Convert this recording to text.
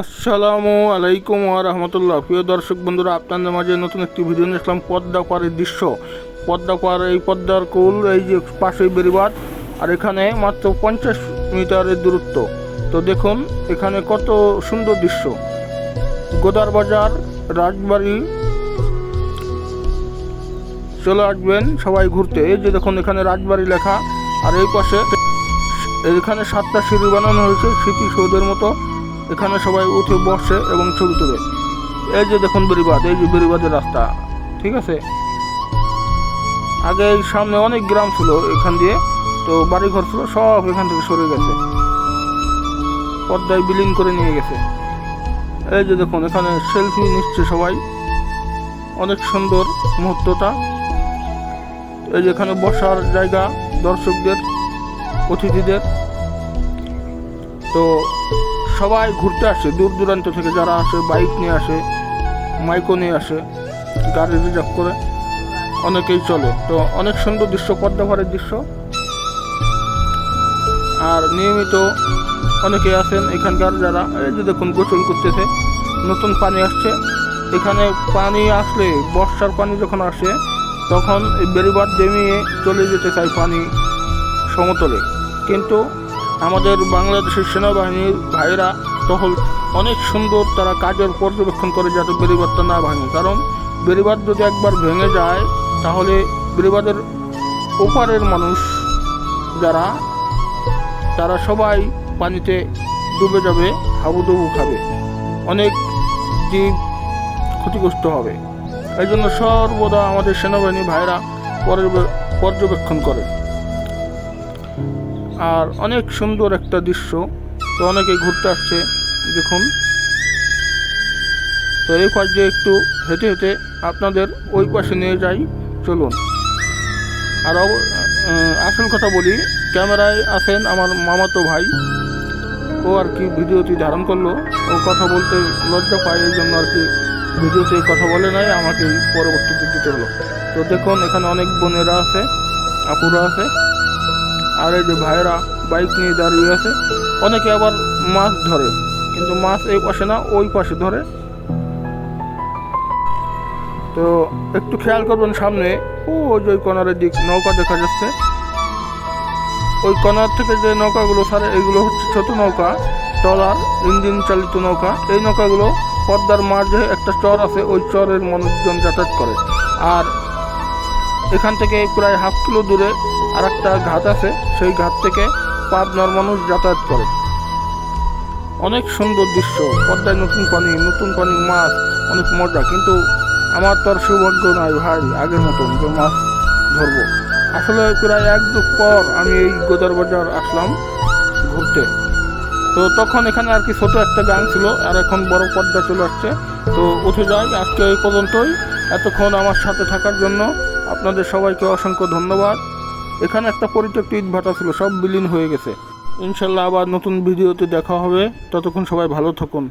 আসসালামু আলাইকুম রহমতুল্লাহ। প্রিয় দর্শক বন্ধুরা, আপনাদের মাঝে নতুন একটি ভিডিও নিয়ে আসলাম, পদ্মা পাড়ের দৃশ্য। পদ্মা পাড় এই পদ্মার কুল, এই যে পাশেই বেরিবাদ আর এখানে মাত্র পঞ্চাশ মিটারের দূরত্ব। তো দেখুন, এখানে কত সুন্দর দৃশ্য। গোদার বাজার, রাজবাড়ি, চলে আসবেন সবাই ঘুরতে। এই যে দেখুন, এখানে রাজবাড়ি লেখা, আর এই পাশে এখানে সাতটা সিঁড়ি বানানো হয়েছে, স্মৃতিসৌধের মতো। এখানে সবাই উঠে বসে এবং ছবি তোলে। এই যে দেখুন বেরিবাদ এই যে বেরিবাদের রাস্তা, ঠিক আছে? আগে সামনে অনেক গ্রাম ছিল এখান দিয়ে, তো বাড়ি ঘর ছিল, সব এখান থেকে সরে গেছে। পর্দায় বিলীন করে নিয়ে গেছে। এই যে দেখুন, এখানে সেলফি নিচ্ছে সবাই। অনেক সুন্দর মুহূর্তটা। এই যে এখানে বসার জায়গা দর্শকদের, অতিথিদের। তো সবাই ঘুরতে আসে, দূর দূরান্ত থেকে যারা আসে বাইক নিয়ে আসে মাইকো নিয়ে আসে, গাড়ি রিজার্ভ করে অনেকেই চলে। তো অনেক সুন্দর দৃশ্য পদ্মাপাড়ের দৃশ্য। আর নিয়মিত অনেকে আছেন এখানকার যারা, এই যে দেখুন গোসল করতেছে, নতুন পানি আসছে। এখানে পানি আসলে, বর্ষার পানি যখন আসে, তখন এই বেরিবার জমিয়ে চলে যেতে চায় পানি সমতলে। কিন্তু আমাদের বাংলাদেশের সেনাবাহিনীর ভাইরা তখন অনেক সুন্দর তারা কাজের পর্যবেক্ষণ করে যাতে বেরিবাদটা না ভাঙে। কারণ বেরিবাদ যদি একবার ভেঙে যায়, তাহলে বেরিবাদের ওপারের মানুষ যারা, তারা সবাই পানিতে ডুবে যাবে, হাবুডুবু খাবে। অনেক জীব ক্ষতিগ্রস্ত হবে। এই জন্য সর্বদা আমাদের সেনাবাহিনী ভাইরা পর্যবে- পর্যবেক্ষণ করে। আর অনেক সুন্দর একটা দৃশ্য। তো অনেকে ঘুরতে আসছে, দেখুন। তো এই পাশ দিয়ে একটু হেঁটে হেঁটে আপনাদের ওই পাশে নিয়ে যাই, চলুন। আর আসল কথা বলি, ক্যামেরায় আছেন আমার মামাতো ভাই। ও আর কি ভিডিওটি ধারণ করল, ও কথা বলতে লজ্জা পায়, এই জন্য আর কি ভিডিওতে কথা বলে নাই, আমাকে পরবর্তীতে দিতে হলো। তো দেখুন, এখানে অনেক বোনেরা আছে, আপুরা আছে। আর এই যে ভাইয়েরা বাইক নিয়ে দাঁড়িয়ে আছে, অনেকে আবার মাছ ধরে, কিন্তু মাছ এই পাশে না, ওই পাশে ধরে। তো একটু খেয়াল করবেন সামনে ও যে ওই কর্নারের দিক নৌকা দেখা যাচ্ছে। ওই কর্নার থেকে যে নৌকাগুলো ছাড়ে এগুলো হচ্ছে ছোট নৌকা, ট্রলার, ইঞ্জিন চালিত নৌকা। এই নৌকাগুলো পদ্মার মাঝে একটা চর আছে, ওই চরের মানুষজন যাতায়াত করে। আর এখান থেকে প্রায় হাফ কিলো দূরে আর একটা ঘাট আছে, সেই ঘাট থেকে পাবনার মানুষ যাতায়াত করে। অনেক সুন্দর দৃশ্য, পদ্মায় নতুন পানি নতুন পানি মাছ, অনেক মজা, কিন্তু আমার তো আর সৌভাগ্য নাই ভাই, আগের মতন যে মাছ ধরবো। আসলে প্রায় এক যুগ পর আমি এই গোদার বাজার আসলাম ঘুরতে। তো তখন এখানে আর কি ছোটো একটা গান ছিল, আর এখন বড় পর্দা চলে আসছে। তো উঠে যাই আজকে এই পর্যন্তই। এতক্ষণ আমার সাথে থাকার জন্য আপনাদের সবাইকে অসংখ্য ধন্যবাদ। এখানে একটা পরিত্যক্ত ইট ভাটা ছিল, সব বিলীন হয়ে গেছে। ইনশাল্লাহ আবার নতুন ভিডিওতে দেখা হবে। ততক্ষণ সবাই ভালো থাকুন।